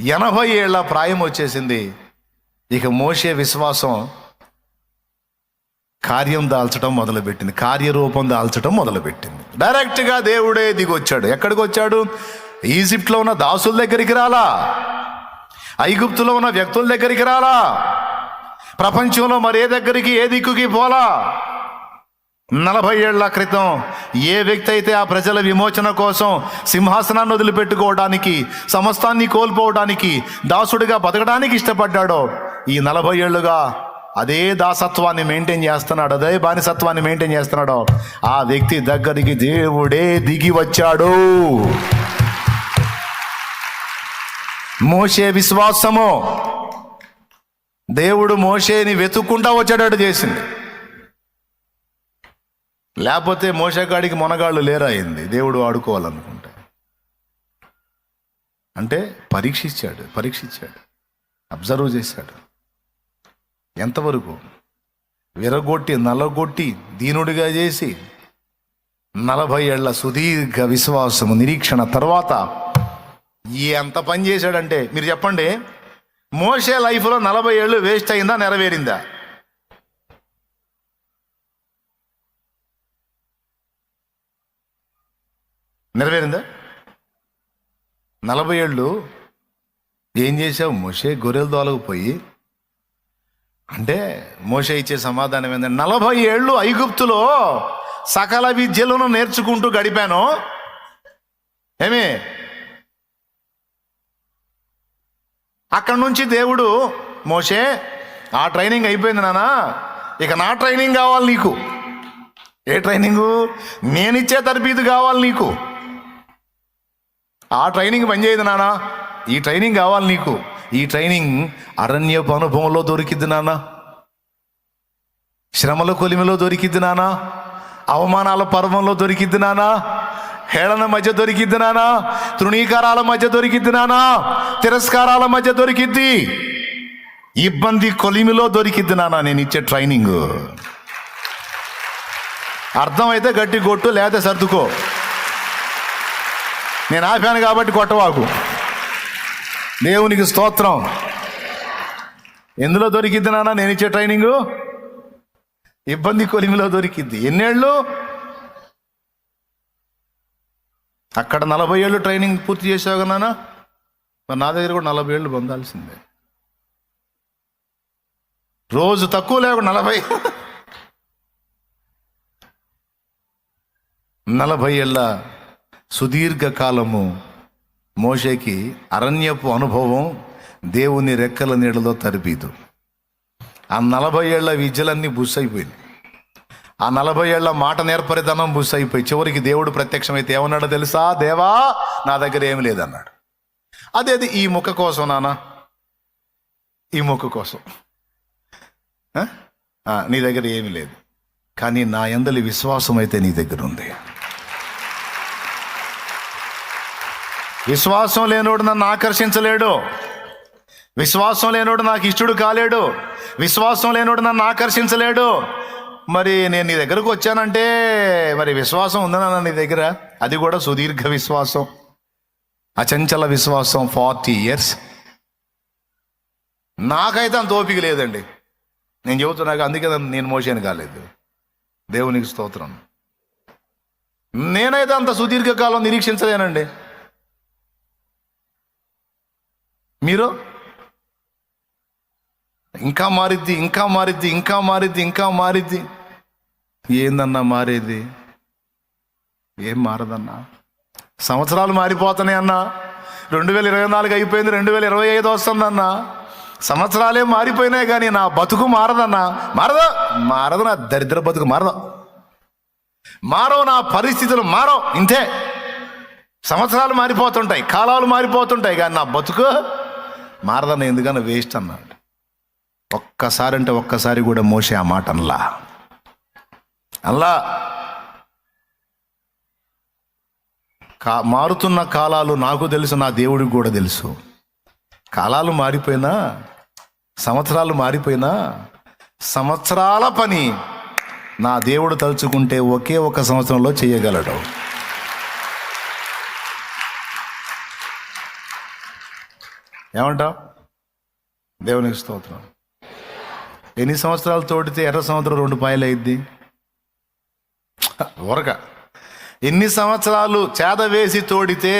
ఎనభై ఏళ్ళ ప్రాయం వచ్చేసింది. ఇక మోసే విశ్వాసం కార్యం దాల్చడం మొదలుపెట్టింది. కార్యరూపం దాల్చడం మొదలుపెట్టింది. డైరెక్ట్గా దేవుడే దిగొచ్చాడు. ఎక్కడికి వచ్చాడు ఈజిప్ట్లో ఉన్న దాసుల దగ్గరికి రాలా? ఐగుప్తులో ఉన్న వ్యక్తుల దగ్గరికి రాలా? ప్రపంచంలో మరే దగ్గరికి ఏ దిక్కుకి పోలా? నలభై ఏళ్ళ క్రితం ఏ వ్యక్తి అయితే ఆ ప్రజల విమోచన కోసం సింహాసనాన్ని వదిలిపెట్టుకోవడానికి సమస్తాన్ని కోల్పోవడానికి దాసుడిగా బతకడానికి ఇష్టపడ్డాడో ఈ నలభై ఏళ్ళుగా అదే దాసత్వాన్ని మెయింటైన్ చేస్తున్నాడు అదే బానిసత్వాన్ని మెయింటైన్ చేస్తున్నాడో ఆ వ్యక్తి దగ్గరికి దేవుడే దిగి వచ్చాడు. మోసే విశ్వాసము. దేవుడు మోసేని వెతుక్కుంటా వచ్చాడాడు చేసింది. లేకపోతే మోసగాడికి మొనగాళ్ళు లేరాయింది. దేవుడు ఆడుకోవాలనుకుంటే. అంటే పరీక్షించాడు పరీక్షించాడు అబ్జర్వ్ చేశాడు. ఎంతవరకు? విరగొట్టి నలగొట్టి దీనుడిగా చేసి నలభై ఏళ్ళ సుదీర్ఘ విశ్వాసము నిరీక్షణ తర్వాత ఎంత పని చేశాడంటే మీరు చెప్పండి మోసే లైఫ్లో నలభై ఏళ్ళు వేస్ట్ అయిందా నెరవేరిందా? నెరవేరిందా? నలభై ఏళ్ళు ఏం చేసావు మోషే గొర్రెల దోలకు పోయి. అంటే మోషే ఇచ్చే సమాధానం ఏంటంటే నలభై ఏళ్ళు ఐగుప్తులో సకల విద్యలను నేర్చుకుంటూ గడిపాను. ఏమి? అక్కడి నుంచి దేవుడు మోషే ఆ ట్రైనింగ్ అయిపోయింది నాన్న. ఇక నా ట్రైనింగ్ కావాలి నీకు. ఏ ట్రైనింగు? నేనిచ్చే తరబీదు కావాలి నీకు. ఆ ట్రైనింగ్ పనిచేయదు నాన్న ఈ ట్రైనింగ్ కావాలి నీకు. ఈ ట్రైనింగ్ అరణ్యపు అనుభవంలో దొరికిద్ది నాన్న శ్రమల కొలిమిలో దొరికిద్ది నాన్న అవమానాల పర్వంలో దొరికిద్ది నాన్న హేళన మధ్య దొరికిద్ది నాన్న తృణీకారాల మధ్య దొరికిద్ది నాన్న తిరస్కారాల మధ్య దొరికిద్ది. ఇబ్బంది కొలిమిలో దొరికిద్ది నాన్న నేను ఇచ్చే ట్రైనింగ్. అర్థమైతే గట్టి కొట్టు లేకపోతే సర్దుకో. నేను ఆపాను కాబట్టి కొట్టవాకు. దేవునికి స్తోత్రం. ఎందులో దొరికిద్ది నాన్న? నేను ఇచ్చే ట్రైనింగు? ఇబ్బంది కొలిమిలో దొరికిద్ది. ఎన్నేళ్ళు? అక్కడ నలభై ఏళ్ళు ట్రైనింగ్ పూర్తి చేసావు నాన్న? మరి నా దగ్గర కూడా నలభై ఏళ్ళు పొందాల్సిందే. రోజు తక్కువ లేకుండా నలభై నలభై ఏళ్ళ సుదీర్ఘకాలము మోషేకి అరణ్యపు అనుభవం దేవుని రెక్కల నీడలో తరిపీదు. ఆ నలభై ఏళ్ళ విద్యలన్నీ బుస్ ఆ నలభై ఏళ్ళ మాట నేర్పరితనం బుస్ అయిపోయి చివరికి దేవుడు ప్రత్యక్షమైతే ఏమన్నాడో తెలుసా? దేవా నా దగ్గర ఏమి లేదన్నాడు. అదేది ఈ ముఖ కోసం నానా? ఈ ముఖ కోసం. ఆ? నీ దగ్గర ఏమీ లేదు. కానీ నా ఎందలి విశ్వాసం అయితే నీ దగ్గర ఉంది. విశ్వాసం లేనోడు నన్ను ఆకర్షించలేడు. విశ్వాసం లేనోడు నాకు ఇష్టడు కాలేడు. విశ్వాసం లేనోడు నన్ను ఆకర్షించలేడు. మరి నేను నీ దగ్గరకు వచ్చానంటే మరి విశ్వాసం ఉందన్నా నీ దగ్గర? అది కూడా సుదీర్ఘ విశ్వాసం. అచంచల విశ్వాసం ఫార్టీ ఇయర్స్. నాకైతే అంత ఓపిక లేదండి. నేను చెబుతున్నాక అందుకే నేను మోసాను కాలేదు. దేవునికి స్తోత్రం. నేనైతే అంత సుదీర్ఘకాలం నిరీక్షించలేనండి. మీరు? ఇంకా మారిద్ది ఇంకా మారిద్ది ఇంకా మారిద్ది ఇంకా మారిద్ది. ఏందన్నా మారేది? ఏం మారదన్నా? సంవత్సరాలు మారిపోతున్నాయి అన్నా. రెండు వేల ఇరవై నాలుగు అయిపోయింది రెండు వేల ఇరవై ఐదు వస్తుందన్నా. సంవత్సరాలే మారిపోయినాయి కానీ నా బతుకు మారదన్నా. మారదు మారదు నా దరిద్ర బతుకు మారదు. మారవు నా పరిస్థితులు మారవు ఇంతే. సంవత్సరాలు మారిపోతుంటాయి కాలాలు మారిపోతుంటాయి కానీ నా బతుకు మారదన్న ఎందుకన్నా వేస్ట్ అన్నాడు ఒక్కసారి అంటే ఒక్కసారి కూడా మోసే ఆ మాట అనలా? అల్లా కా మారుతున్న కాలాలు నాకు తెలుసు నా దేవుడికి కూడా తెలుసు. కాలాలు మారిపోయినా సంవత్సరాలు మారిపోయినా సంవత్సరాల పని నా దేవుడు తలుచుకుంటే ఒకే ఒక సంవత్సరంలో చేయగలడు. ఏమంటావు? దేవునికి స్తోత్రం. ఎన్ని సంవత్సరాలు తోడితే ఎర్ర సముద్రం రెండు పాయలు అయింది ఊరక. ఎన్ని సంవత్సరాలు చేద వేసి తోడితే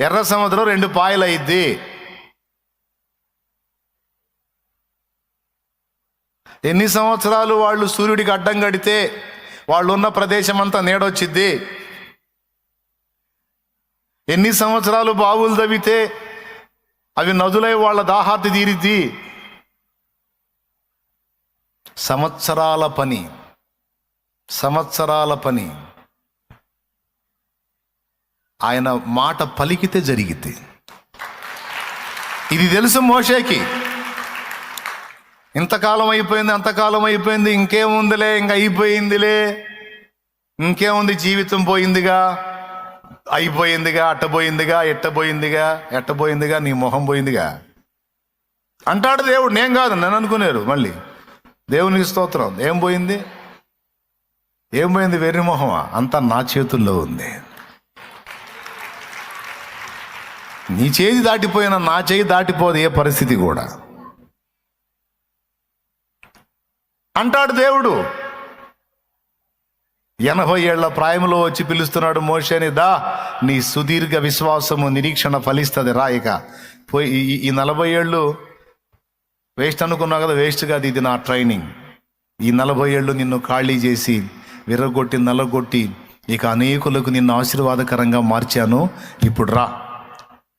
ఎర్ర సముద్రం రెండు పాయలు అయింది ఎన్ని సంవత్సరాలు వాళ్ళు సూర్యుడికి అడ్డం కడితే వాళ్ళు ఉన్న ప్రదేశం అంతా నీడొచ్చిద్ది? ఎన్ని సంవత్సరాలు బావులు తవ్వితే అవి నదులై వాళ్ళ దాహార్తి తీరిద్ది. సంవత్సరాల పని సంవత్సరాల పని. ఆయన మాట పలికితే జరిగితే ఇది తెలుసు మోషేకి. ఇంతకాలం అయిపోయింది అంతకాలం అయిపోయింది ఇంకేముందిలే ఇంక అయిపోయిందిలే. ఇంకేముంది జీవితం పోయిందిగా? అయిపోయిందిగా అట్టపోయిందిగా ఎట్టపోయిందిగా ఎట్టపోయిందిగా నీ మొహం పోయిందిగా. అంటాడు దేవుడు నేను కాదు నన్ను అనుకునేరు మళ్ళీ. దేవునికి స్తోత్రం ఏం పోయింది? ఏం పోయింది వెర్రి మొహమా? అంతా నా చేతుల్లో ఉంది. నీ చేతి దాటిపోయిన నా చేయి దాటిపోదు ఏ పరిస్థితి కూడా. అంటాడు దేవుడు ఎనభై ఏళ్ళ ప్రాయంలో వచ్చి పిలుస్తున్నాడు మోషేని దా నీ సుదీర్ఘ విశ్వాసము నిరీక్షణ ఫలిస్తుంది రా ఇక. పోయి ఈ- ఈ నలభై ఏళ్ళు వేస్ట్ అనుకున్నావు కదా వేస్ట్ కాదు ఇది నా ట్రైనింగ్. ఈ నలభై ఏళ్ళు నిన్ను ఖాళీ చేసి విరగొట్టి నలగొట్టి ఇక అనేకులకు నిన్ను ఆశీర్వాదకరంగా మార్చాను. ఇప్పుడు రా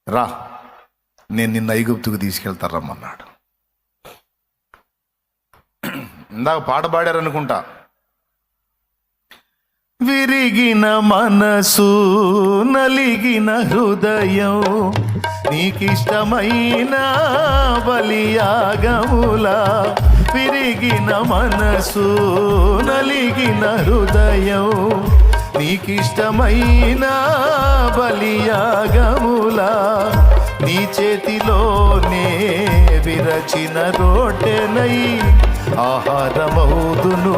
రా. నేను నిన్ను ఐగుప్తుకు తీసుకెళ్తారమ్మన్నాడు. ఇందాక పాట పాడారనుకుంటా. విరిగిన మనసు నలిగిన హృదయం నీకిష్టమైన బలియాగముల విరిగిన మనసు నలిగిన హృదయం నీకిష్టమైన బలియాగముల నీ చేతిలోనే విరచిన రోటెనై ఆహారమౌదును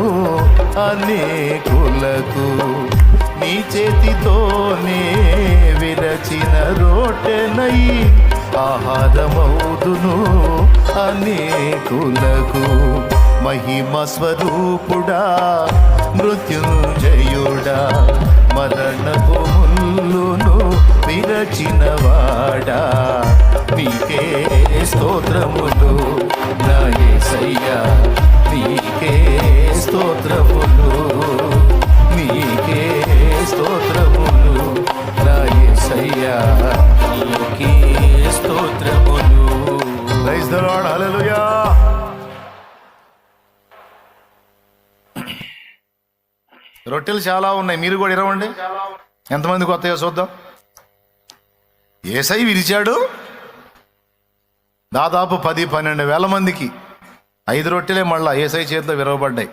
అనేకులకు నీ చేతితోనే విరచిన రోటెనై ఆహారమౌదును అనేకులకు మహిమ స్వరూపుడా మృత్యుంజయుడా మరణపు విరచినవాడా? నీకే స్తోత్రములు. నా సయ్యా నీకే స్తోత్రములు. నీకే స్తోత్రములు. నా యేసయ్యా నీకే స్తోత్రములు. ప్రైజ్ ద లార్డ్ హల్లెలూయా రొట్టెలు చాలా ఉన్నాయి. మీరు కూడా ఇరవండి. ఎంతమంది కొత్తగా చూద్దాం. ఏసై విరిచాడు? దాదాపు పది పన్నెండు వేల మందికి ఐదు రొట్టెలే మళ్ళా ఏసై చేతిలో విరవబడ్డాయి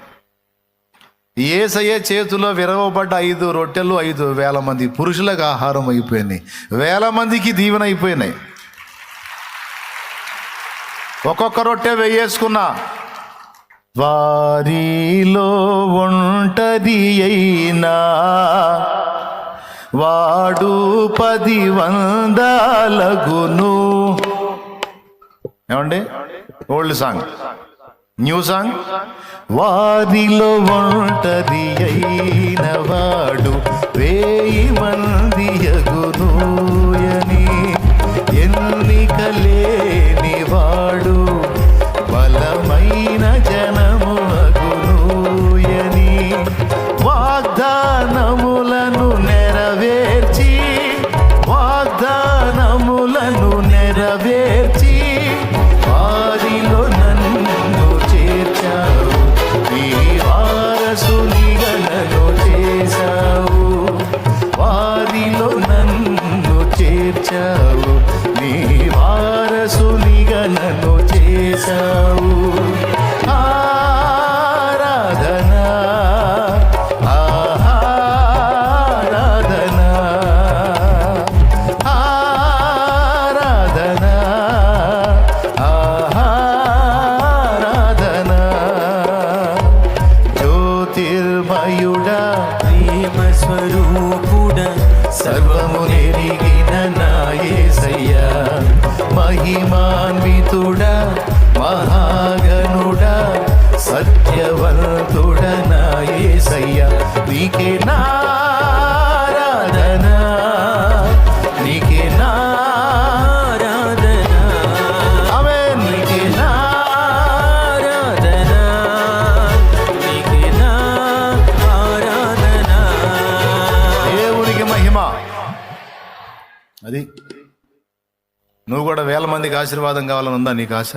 ఏసయ్య చేతిలో విరవబడ్డ ఐదు రొట్టెలు ఐదు వేల మంది పురుషులకు ఆహారం అయిపోయినాయి. వేల మందికి దీవెన అయిపోయినాయి. ఒక్కొక్క రొట్టె వేయేసుకున్నా వారిలో ఒంటరి అయినా వాడు పది వందలగును. ఏమండి? Old song. New song? వారిలో ఒంటరి అయిన వాడు వేయి మంది యగునూయని Yeah. నీకే నారాధన నీకే ఆరాధన ఆమె నీకే నా ఆరాధన నీకే నా దేవునికి మహిమ. అది నువ్వు కూడా వేల మందికి ఆశీర్వాదం కావాలని ఉందా నీకు ఆశ?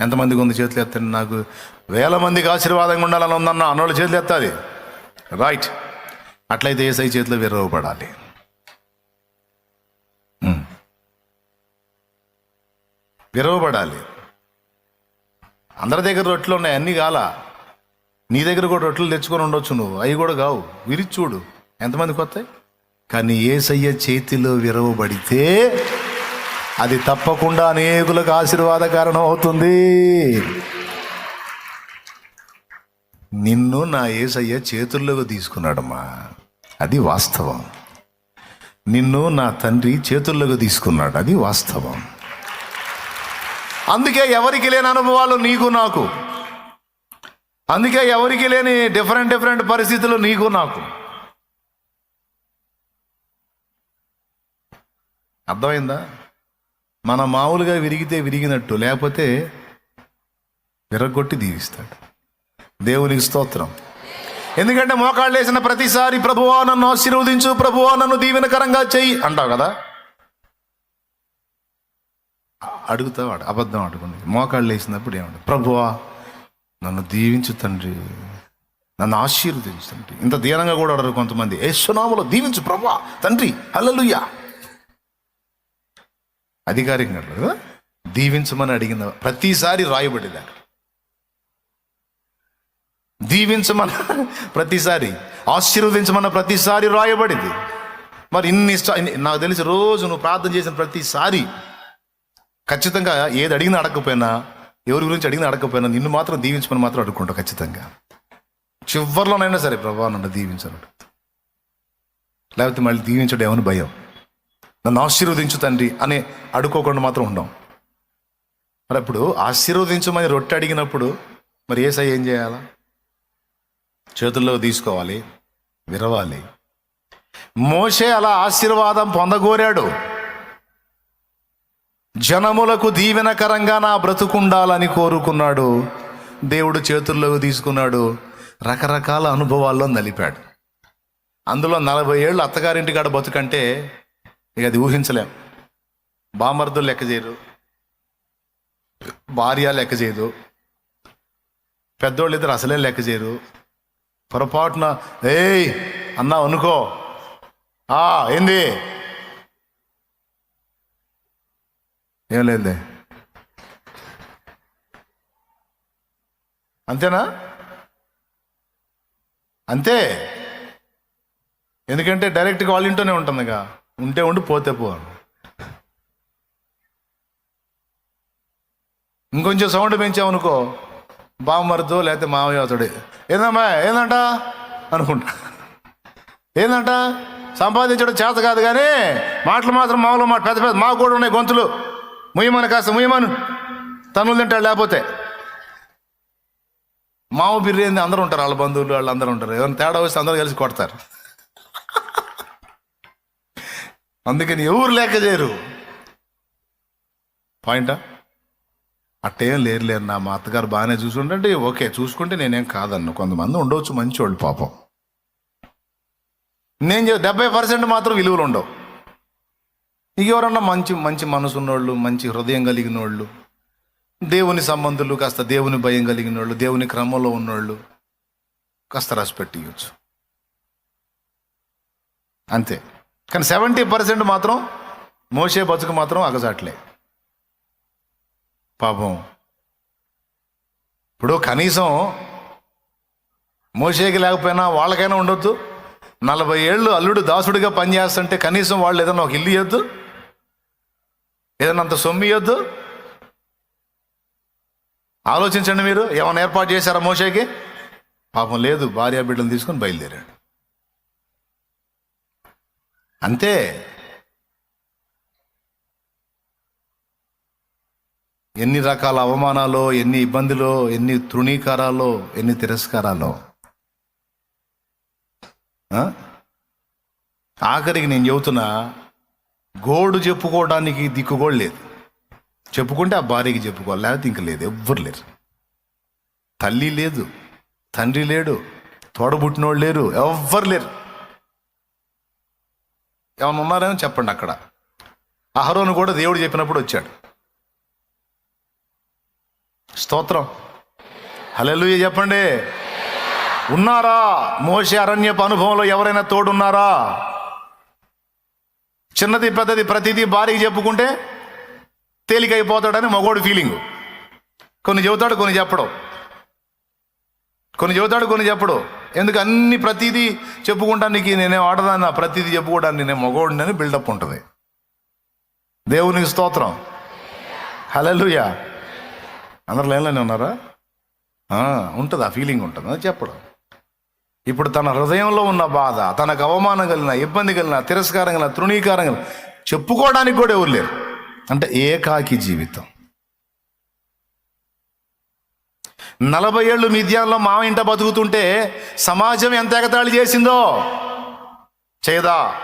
ఎంతమందికి ఉంది చేతులు ఎత్తండి నాకు వేల మందికి ఆశీర్వాదంగా ఉండాలని ఉందన్న అన్నోళ్ళు చేతులు ఎత్తాలి రైట్ అట్లయితే ఏసై చేతిలో విరవపడాలి విరవబడాలి విరవపడాలి అందరి దగ్గర రొట్టెలు ఉన్నాయి అన్నీ కాల. నీ దగ్గర కూడా రొట్టెలు తెచ్చుకొని ఉండొచ్చు నువ్వు. అవి కూడా కావు. విరిచి చూడు. ఎంతమందికి వస్తాయి? కానీ ఏసయ్య చేతిలో విరవబడితే అది తప్పకుండా అనేకులకు ఆశీర్వాద కారణం అవుతుంది నిన్ను నా ఏసయ్య చేతుల్లోకి తీసుకున్నాడమ్మా. అది వాస్తవం. నిన్ను నా తండ్రి చేతుల్లోకి తీసుకున్నాడు. అది వాస్తవం. అందుకే ఎవరికి లేని అనుభవాలు నీకు నాకు. అందుకే ఎవరికి లేని డిఫరెంట్ డిఫరెంట్ పరిస్థితులు నీకు నాకు. అర్థమైందా? మన మామూలుగా విరిగితే విరిగినట్టు లేకపోతే విరగొట్టి దీవిస్తాడు. దేవునికి స్తోత్రం. ఎందుకంటే మోకాళ్ళు వేసిన ప్రతిసారి ప్రభువా నన్ను ఆశీర్వదించు ప్రభువా నన్ను దీవెనకరంగా చెయ్యి అంటావు కదా? అడుగుతావాడు అబద్ధం అడుగుంది మోకాళ్ళు వేసినప్పుడు ఏమంటాడు ప్రభువా నన్ను దీవించు తండ్రి. నన్ను ఆశీర్వదించు తండ్రి. ఇంత దీనంగా కూడా అడరు కొంతమంది. ఏసునామలో దీవించు ప్రభువా తండ్రి. హల్లెలూయా. అధికారికంగా కదా దీవించమని అడిగిన ప్రతిసారి రాయబడేదాడు దీవించమన్న ప్రతిసారి ఆశీర్వదించమన్న ప్రతిసారి రాయబడింది. మరి ఇన్ని ఇష్ట నాకు తెలిసి రోజు నువ్వు ప్రార్థన చేసిన ప్రతిసారి ఖచ్చితంగా ఏది అడిగినా అడగకపోయినా ఎవరి గురించి అడిగినా అడగకపోయినా నిన్ను మాత్రం దీవించమని మాత్రం అడుక్కుంటావు ఖచ్చితంగా. చివరిలోనైనా సరే ప్రభా నన్ను దీవించను. లేకపోతే మళ్ళీ దీవించడం ఏమని భయం? నన్ను ఆశీర్వదించు తండ్రి అని అడుక్కోకుండా మాత్రం ఉండం. మరి అప్పుడు ఆశీర్వదించమని రొట్టె అడిగినప్పుడు మరి ఏసై ఏం చేయాలా? చేతుల్లో తీసుకోవాలి విరవాలి. మోషే అలా ఆశీర్వాదం పొందగోరాడు. జనములకు దీవెనకరంగా నా బ్రతుకుండాలని కోరుకున్నాడు. దేవుడు చేతుల్లోకి తీసుకున్నాడు రకరకాల అనుభవాల్లో నలిపాడు. అందులో నలభై ఏళ్ళు అత్తగారింటి కాడ బతుకంటే ఇక అది ఊహించలేం. బామర్దులు లెక్క చేయరు. భార్య లెక్క చేయదు. పెద్దోళ్ళు ఇద్దరు అసలే లెక్క చేయరు. పొరపాటున ఏయ్ అన్నా అనుకో ఆ ఏంది? ఏం లేదులే. అంతేనా? అంతే. ఎందుకంటే డైరెక్ట్గా వాళ్ళ ఇంట్లోనే ఉంటుందిగా. ఉంటే ఉండి పోతే పో. ఇంకొంచెం సౌండ్ పెంచామనుకో బామ్మరితో లేకపోతే మామయ్య అతడే ఏందమ్మా ఏందంట? అనుకుంటా. ఏందంట? సంపాదించడం చేత కాదు కానీ మాటలు మాత్రం మామూలు మాట పెద్ద పెద్ద మాకు కూడా ఉన్నాయి గొంతులు. ముయ్యమని కాస్త ముయ్యమను. తనులు తింటాడు లేకపోతే. మామ బిర్యానీ అందరూ ఉంటారు వాళ్ళ బంధువులు వాళ్ళు అందరూ ఉంటారు. ఏమైనా తేడా వస్తే అందరూ కలిసి కొడతారు. అందుకని ఎవరు లేక చేయరు. పాయింటా? అట్టేం లేరు లేరు నా మా అత్తగారు బాగానే చూసుకుంటే ఓకే చూసుకుంటే నేనేం కాదన్ను. కొంతమంది ఉండవచ్చు మంచోళ్ళు పాపం. నేను చెప్ డెబ్బై పర్సెంట్ మాత్రం విలువలు ఉండవు. ఎవరన్నా మంచి మంచి మనసు ఉన్నోళ్ళు మంచి హృదయం కలిగిన వాళ్ళు దేవుని సంబంధులు కాస్త దేవుని భయం కలిగిన వాళ్ళు దేవుని క్రమంలో ఉన్నోళ్ళు కాస్త రెస్పెక్ట్ ఇవ్వచ్చు అంతే. కానీ సెవెంటీ పర్సెంట్ మాత్రం మోసే బతుకు మాత్రం అగజాట్లే. పాపం. ఇప్పుడు కనీసం మోసేకి లేకపోయినా వాళ్ళకైనా ఉండొద్దు. నలభై ఏళ్ళు అల్లుడు దాసుడిగా పనిచేస్తుంటే కనీసం వాళ్ళు ఏదైనా ఒక ఇల్లు ఇవ్వద్దు ఏదైనా అంత సొమ్ము ఇవ్వద్దు ఆలోచించండి మీరు ఏమైనా ఏర్పాటు చేశారా మోసేకి పాపం లేదు భార్య బిడ్డలు తీసుకొని బయలుదేరాడు. అంతే. ఎన్ని రకాల అవమానాలు ఎన్ని ఇబ్బందులు ఎన్ని తృణీకారాలు ఎన్ని తిరస్కారాలు. ఆఖరికి నేను చెబుతున్నా గోడు చెప్పుకోవడానికి దిక్కు కూడా లేదు. చెప్పుకుంటే ఆ భార్యకి చెప్పుకోవాలి లేకపోతే ఇంక లేదు ఎవ్వరు లేరు. తల్లి లేదు తండ్రి లేడు తోడబుట్టినోళ్ళు లేరు ఎవ్వరు లేరు. ఏమైనా ఉన్నారేమో చెప్పండి అక్కడ. అహరోను కూడా దేవుడు చెప్పినప్పుడు వచ్చాడు. స్తోత్రం. హల్లెలూయా చెప్పండి. ఉన్నారా? మోసే అరణ్యపు అనుభవంలో ఎవరైనా తోడున్నారా? చిన్నది పెద్దది ప్రతిదీ భారీగా చెప్పుకుంటే తేలికైపోతాడని మగోడు ఫీలింగ్ కొన్ని చెబుతాడు కొన్ని చెప్పడం. కొన్ని చెబుతాడు కొన్ని చెప్పడు. ఎందుకు అన్ని ప్రతిదీ చెప్పుకుంటానికి నేనే ఆడదాన్న ప్రతిదీ చెప్పుకోవడానికి నేను మగోడిని బిల్డప్ ఉంటుంది. దేవునికి స్తోత్రం. హలలుయా అందరు లైన్లోనే ఉన్నారా? ఉంటుంది ఆ ఫీలింగ్ ఉంటుంది. అది చెప్పడం. ఇప్పుడు తన హృదయంలో ఉన్న బాధ తనకు అవమానం కలిగిన ఇబ్బంది కలిగిన తిరస్కారం కలిగిన తృణీకారం కలిగిన చెప్పుకోవడానికి కూడా ఎవరు లేరు. అంటే ఏకాకి జీవితం. నలభై ఏళ్ళు మిథ్యాల్లో మా ఇంట బతుకుతుంటే సమాజం ఎంత ఎగతాళి చేసిందో? చేయదా?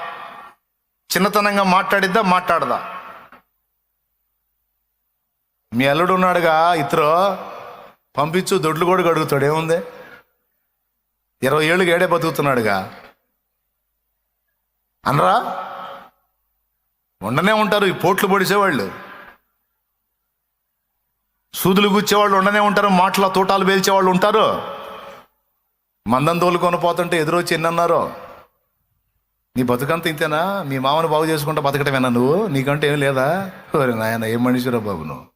చిన్నతనంగా మాట్లాడిద్దా? మాట్లాడదా? మీ అల్లుడు ఉన్నాడుగా ఇతరు. పంపించు దొడ్లు కూడా గడుగుతాడు ఏముంది? ఇరవై ఏళ్ళు ఏడే బతుకుతున్నాడుగా. అనరా? ఉండనే ఉంటారు ఈ పోట్లు పొడిచేవాళ్ళు. సూదులు గుచ్చేవాళ్ళు ఉండనే ఉంటారు మాటల తోటాలు పేల్చేవాళ్ళు ఉంటారు. మందం తోలుకొని పోతుంటే ఎదురొచ్చి ఎన్నన్నారు? నీ బతుకంత ఇంతేనా? మీ మామను బాగు చేసుకుంటా బతకటమేనా నువ్వు? నీకంటే ఏం లేదా? నాయన ఏం మనిషిరా బాబు నువ్వు?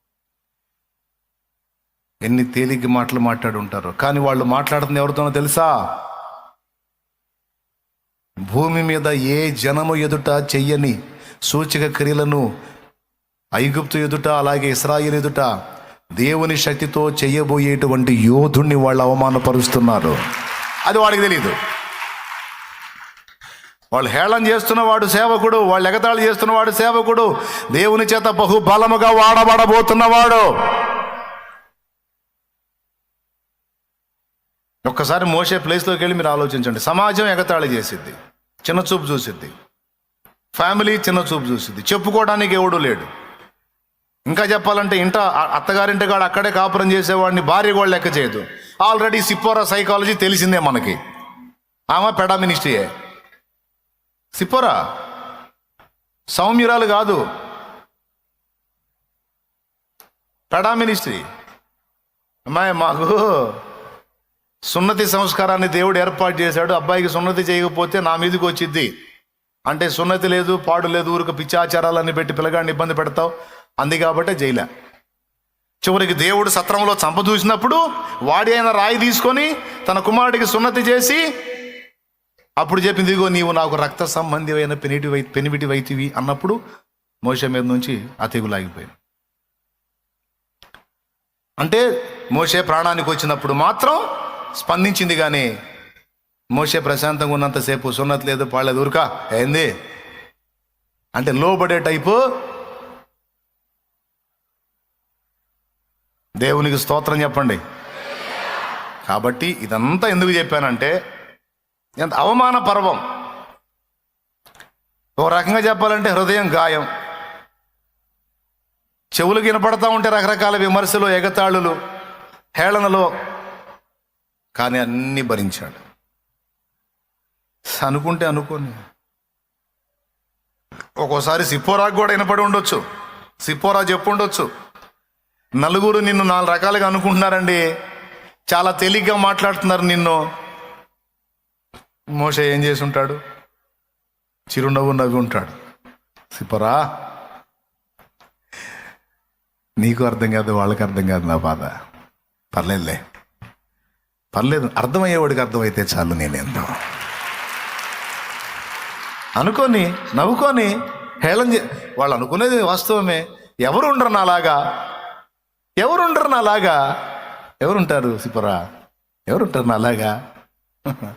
ఎన్ని తేలిక మాటలు మాట్లాడి ఉంటారు. కానీ వాళ్ళు మాట్లాడుతుంది ఎవరితోనో తెలుసా? భూమి మీద ఏ జనము ఎదుట చెయ్యని సూచక క్రియలను ఐగుప్తు ఎదుట అలాగే ఇస్రాయిల్ ఎదుట దేవుని శక్తితో చేయబోయేటువంటి యోధుణ్ణి వాళ్ళు అవమానపరుస్తున్నారు. అది వాడికి తెలియదు వాళ్ళు హేళన చేస్తున్నవాడు సేవకుడు వాళ్ళు ఎగతాళి చేస్తున్నవాడు సేవకుడు దేవుని చేత బహుబలముగా వాడబడబోతున్నవాడు. ఒక్కసారి మోసే ప్లేస్లోకి వెళ్ళి మీరు ఆలోచించండి. సమాజం ఎగతాళి చేసిద్ది. చిన్న చూపు చూసిద్ది. ఫ్యామిలీ చిన్న చూపు చూసిద్ది. చెప్పుకోవడానికి ఎవడు లేడు. ఇంకా చెప్పాలంటే ఇంట అ- అత్తగారింటి కాడ అక్కడే కాపురం చేసేవాడిని భార్య కూడా లెక్క చేయదు. ఆల్రెడీ సిప్పోరా సైకాలజీ తెలిసిందే మనకి. ఆమె పెడా మినిస్ట్రీయే. సిప్పోరా? సౌమ్యురాలు కాదు. పెడా మినిస్ట్రీ. అమ్మాయి మాకు సున్నతి సంస్కారాన్ని దేవుడు ఏర్పాటు చేశాడు. అబ్బాయికి సున్నతి చేయకపోతే నా మీదకి వచ్చిద్ది. అంటే సున్నతి లేదు పాడు లేదు ఊరికి పిచ్చాచారాలన్నీ పెట్టి పిల్లగాడిని ఇబ్బంది పెడతావు. అంది కాబట్టే జైలే. చివరికి దేవుడు సత్రంలో చంప చూసినప్పుడు వాడి అయిన రాయి తీసుకొని తన కుమారుడికి సున్నతి చేసి అప్పుడు చెప్పింది ఇదిగో నీవు నాకు రక్త సంబంధివైన పెనిటి వై పెనివిటి వైతివి అన్నప్పుడు మోస మీద నుంచి ఆ తెగులాగిపోయింది అంటే మోసే ప్రాణానికి వచ్చినప్పుడు మాత్రం స్పందించింది కానీ మోసే ప్రశాంతంగా ఉన్నంతసేపు సున్నత లేదు పాడలేదు ఊరుకా? ఏంది? అంటే లోబడే టైపు? దేవునికి స్తోత్రం చెప్పండి. కాబట్టి ఇదంతా ఎందుకు చెప్పానంటే ఎంత అవమాన పర్వం. ఓ రకంగా చెప్పాలంటే హృదయం గాయం. చెవులు వినపడతా ఉంటే రకరకాల విమర్శలు ఎగతాళులు హేళనలు కానీ అన్నీ భరించాడు. అనుకుంటే అనుకోని. ఒక్కోసారి సిప్పోరాకు కూడా వినపడి ఉండొచ్చు. సిప్పోరా చెప్పు ఉండొచ్చు. నలుగురు నిన్ను నాలుగు రకాలుగా అనుకుంటున్నారండి. చాలా తేలిగ్గా మాట్లాడుతున్నారు నిన్ను. మోస ఏం చేసి ఉంటాడు చిరునవ్వు నవ్వి ఉంటాడు. సిప్పరా నీకు అర్థం కాదు వాళ్ళకి అర్థం కాదు నా బాధ. పర్లేదులే. పర్లేదు అర్థమయ్యేవాడికి అర్థమైతే చాలు నేను ఎంతో అనుకొని నవ్వుకొని హేళన చే వాళ్ళు అనుకునేది వాస్తవమే. ఎవరు ఉండరు నాలాగా? ఎవరు ఉండరు నాలాగా? ఎవరుంటారు సిపరా? ఎవరుంటారు నాలాగా?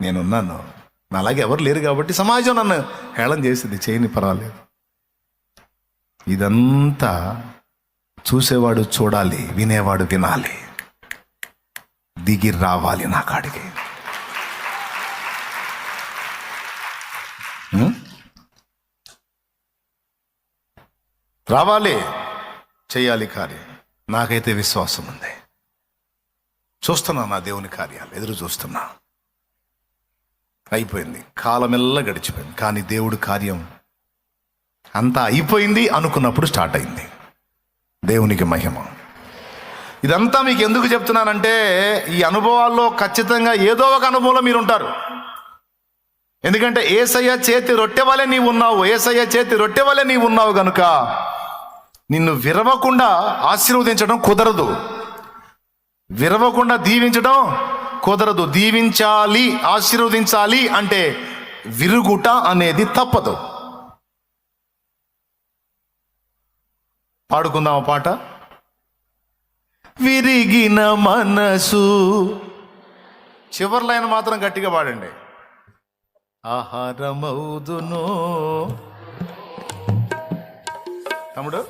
నేనున్నాను. నాలాగే ఎవరు లేరు కాబట్టి సమాజం నన్ను హేళన చేసింది చేయని పర్వాలేదు. ఇదంతా చూసేవాడు చూడాలి వినేవాడు వినాలి. దిగి రావాలి నా కాడికి. రావాలి. చేయాలి కార్యం. నాకైతే విశ్వాసం ఉంది. చూస్తున్నా నా దేవుని కార్యాలు ఎదురు చూస్తున్నా. అయిపోయింది. కాలమెల్లా గడిచిపోయింది. కానీ దేవుడు కార్యం అంతా అయిపోయింది అనుకున్నప్పుడు స్టార్ట్ అయింది. దేవునికి మహిమ. ఇదంతా మీకు ఎందుకు చెప్తున్నానంటే ఈ అనుభవాల్లో ఖచ్చితంగా ఏదో ఒక అనుభవంలో మీరు ఉంటారు ఎందుకంటే ఏసయ్య చేతి రొట్టె వలె నీవు ఉన్నావు ఏసయ్య చేతి రొట్టె వలె నీవు ఉన్నావు గనుక నిన్ను విరవకుండా ఆశీర్వదించడం కుదరదు. విరవకుండా దీవించడం కుదరదు. దీవించాలి ఆశీర్వదించాలి అంటే విరుగుట అనేది తప్పదు. పాడుకుందాం ఆ పాట? విరిగిన మనసు. చివరి లైన్ మాత్రం గట్టిగా పాడండి. ఆహారమౌదును తమ్ముడు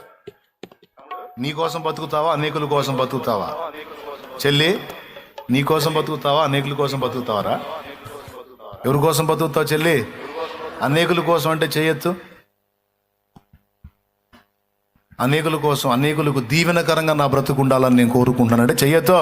నీ కోసం బతుకుతావా అనేకుల కోసం బతుకుతావా? చెల్లి నీ కోసం బతుకుతావా అనేకుల కోసం బతుకుతావరా? ఎవరి కోసం బతుకుతావు చెల్లి? అనేకుల కోసం అంటే చేయొచ్చు అనేకుల కోసం అనేకులకు దీవెనకరంగా నా బ్రతుకుండాలని నేను కోరుకుంటున్నానంటే చెయ్యతో